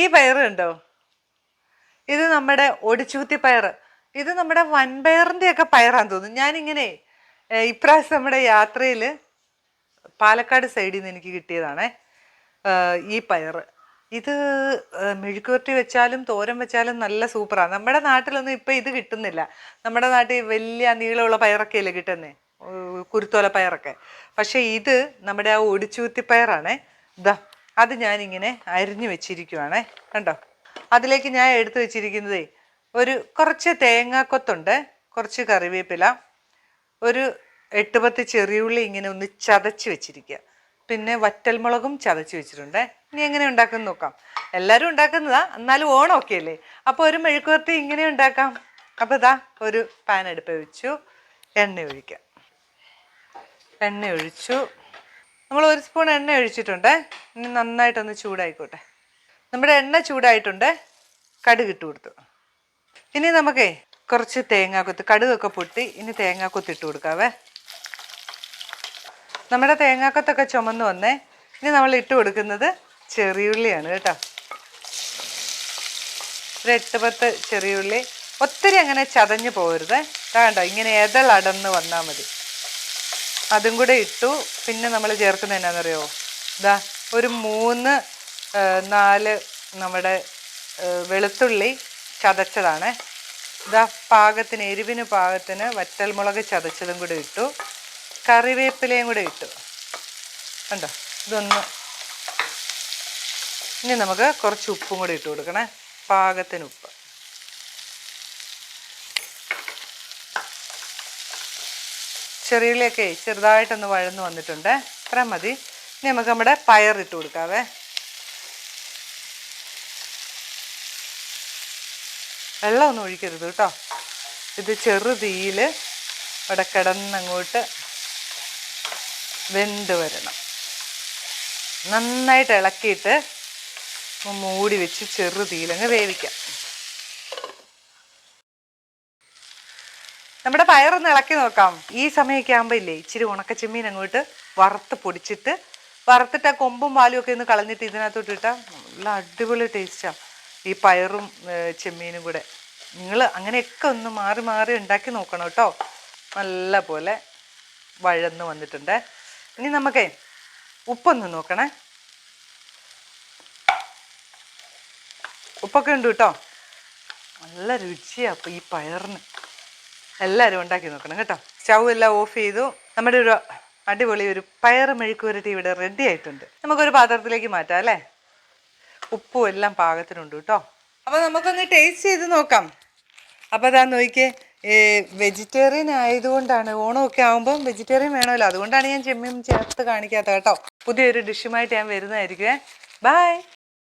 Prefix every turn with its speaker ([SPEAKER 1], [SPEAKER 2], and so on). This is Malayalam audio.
[SPEAKER 1] ഈ പയർ ഇത് നമ്മുടെ ഒടിച്ചൂത്തി പയർ. ഇത് നമ്മുടെ വൻപയറിന്റെ ഒക്കെ പയറാന്ന് തോന്നുന്നു. ഞാനിങ്ങനെ ഇപ്രാവശ്യം നമ്മുടെ യാത്രയിൽ പാലക്കാട് സൈഡിൽ നിന്ന് എനിക്ക് കിട്ടിയതാണേ ഈ പയർ. ഇത് മെഴുക്കുവരട്ടി വെച്ചാലും തോരൻ വെച്ചാലും നല്ല സൂപ്പറാണ് നമ്മുടെ നാട്ടിലൊന്നും ഇപ്പം ഇത് കിട്ടുന്നില്ല. നമ്മുടെ നാട്ടിൽ വലിയ നീളമുള്ള പയറൊക്കെയല്ലേ കിട്ടുന്നേ? കുരുത്തോല പയറൊക്കെ. പക്ഷേ ഇത് നമ്മുടെ ആ ഒടിച്ചൂത്തി പയറാണേ. ഇതാ അത് ഞാനിങ്ങനെ അരിഞ്ഞു വെച്ചിരിക്കുവാണേ. കണ്ടോ? അതിലേക്ക് ഞാൻ എടുത്തു വെച്ചിരിക്കുന്നതേ ഒരു കുറച്ച് തേങ്ങാക്കൊത്തുണ്ട് കുറച്ച് കറിവേപ്പില ഒരു എട്ട് പത്ത് ചെറിയുള്ളി ഇങ്ങനെ ഒന്ന് ചതച്ച് വെച്ചിരിക്കുക പിന്നെ വറ്റൽമുളകും ചതച്ച് വെച്ചിട്ടുണ്ട്. ഇനി എങ്ങനെ ഉണ്ടാക്കുന്ന നോക്കാം. എല്ലാവരും ഉണ്ടാക്കുന്നതാ എന്നാലും ഓണമൊക്കെ അല്ലേ അപ്പോൾ ഒരു മെഴുക്കുവർത്തി ഇങ്ങനെ ഉണ്ടാക്കാം. അപ്പോൾ ഇതാ ഒരു പാൻ അടുപ്പ് വെച്ചു. എണ്ണ ഒഴിക്കാം. എണ്ണ ഒഴിച്ചു. നമ്മൾ ഒരു സ്പൂൺ എണ്ണ ഒഴിച്ചിട്ടുണ്ട്. ഇനി നന്നായിട്ടൊന്ന് ചൂടായിക്കോട്ടെ. നമ്മുടെ എണ്ണ ചൂടായിട്ടുണ്ട്. കടുക് ഇട്ട് കൊടുത്തു. ഇനി നമുക്കേ കുറച്ച് തേങ്ങാക്കൊത്ത് കടുകൊക്കെ പൊട്ടി ഇനി തേങ്ങാക്കൊത്ത് ഇട്ട് കൊടുക്കാവേ. നമ്മുടെ തേങ്ങാക്കൊത്തൊക്കെ ചുമന്ന് വന്നേ. ഇനി നമ്മൾ ഇട്ട് കൊടുക്കുന്നത് ചെറിയുള്ളിയാണ് കേട്ടോ. ഒരു എട്ട് പത്ത് ചെറിയുള്ളി. ഒത്തിരി അങ്ങനെ ചതഞ്ഞു പോകരുത്. വേണ്ട ഇങ്ങനെ എതളടന്ന് വന്നാൽ മതി. അതും കൂടെ ഇട്ടു. പിന്നെ നമ്മൾ ചേർക്കുന്നത് എന്നാണെന്നറിയോ ഇതാ ഒരു മൂന്ന് നാല് നമ്മുടെ വെളുത്തുള്ളി ചതച്ചതാണ്. ഇതാ പാകത്തിന് എരിവിന് പാകത്തിന് വറ്റൽമുളക് ചതച്ചതും കൂടി ഇട്ടു. കറിവേപ്പിലയും കൂടി ഇട്ടു. കണ്ടോ? ഇതൊന്ന് ഇനി നമുക്ക് കുറച്ച് ഉപ്പും കൂടി ഇട്ട് കൊടുക്കണേ. പാകത്തിന് ഉപ്പ്. ചെറിയിലൊക്കെ ചെറുതായിട്ടൊന്ന് വഴന്ന് വന്നിട്ടുണ്ട്. അത്ര മതി. ഇനി നമുക്ക് നമ്മുടെ പയർ ഇട്ട് കൊടുക്കാവേ. വെള്ളമൊന്നും ഒഴിക്കരുത് കേട്ടോ. ഇത് ചെറു ഇവിടെ കിടന്നങ്ങോട്ട് വെന്ത് വരണം. നന്നായിട്ട് ഇളക്കിയിട്ട് മൂടി വെച്ച് ചെറു തീയിലങ്ങ് വേവിക്കാം. നമ്മുടെ പയറൊന്ന് ഇളക്കി നോക്കാം. ഈ സമയമൊക്കെ ആകുമ്പോൾ ഇല്ലേ ഇച്ചിരി ഉണക്കച്ചെമ്മീൻ അങ്ങോട്ട് വറുത്ത് പൊടിച്ചിട്ട് വറുത്തിട്ട് കൊമ്പും പാലും ഒക്കെ ഒന്ന് കളഞ്ഞിട്ട് ഇതിനകത്തോട്ട് ഇട്ടാൽ നല്ല അടിപൊളി ടേസ്റ്റാണ് ഈ പയറും ചെമ്മീനും കൂടെ. നിങ്ങൾ അങ്ങനെയൊക്കെ ഒന്ന് മാറി മാറി ഉണ്ടാക്കി നോക്കണം കേട്ടോ. നല്ല പോലെ വഴന്ന് വന്നിട്ടുണ്ട്. ഇനി നമുക്കേ ഉപ്പൊന്ന് നോക്കണേ. ഉപ്പൊക്കെ ഉണ്ട് കേട്ടോ. നല്ല രുചിയാ അപ്പോൾ ഈ പയറിന്. എല്ലാവരും ഉണ്ടാക്കി നോക്കണം കേട്ടോ. സ്റ്റൗ എല്ലാം ഓഫ് ചെയ്തു. നമ്മുടെ ഒരു അടിപൊളി ഒരു പയർ മെഴുക്കുവരട്ടി ഇവിടെ റെഡി ആയിട്ടുണ്ട്. നമുക്കൊരു പാത്രത്തിലേക്ക് മാറ്റാം അല്ലേ? ഉപ്പും എല്ലാം പാകത്തിനുണ്ട് കേട്ടോ. അപ്പോൾ നമുക്കൊന്ന് ടേസ്റ്റ് ചെയ്ത് നോക്കാം. അപ്പോൾ അതാ നോക്കിയേ വെജിറ്റേറിയൻ ആയതുകൊണ്ടാണ് ഓണമൊക്കെ ആകുമ്പം വെജിറ്റേറിയൻ വേണമല്ലോ. അതുകൊണ്ടാണ് ഞാൻ ചെമ്മീൻ ചേർത്ത് കാണിക്കാത്ത കേട്ടോ. പുതിയൊരു ഡിഷുമായിട്ട് ഞാൻ വരുന്നതായിരിക്കുമേ ബൈ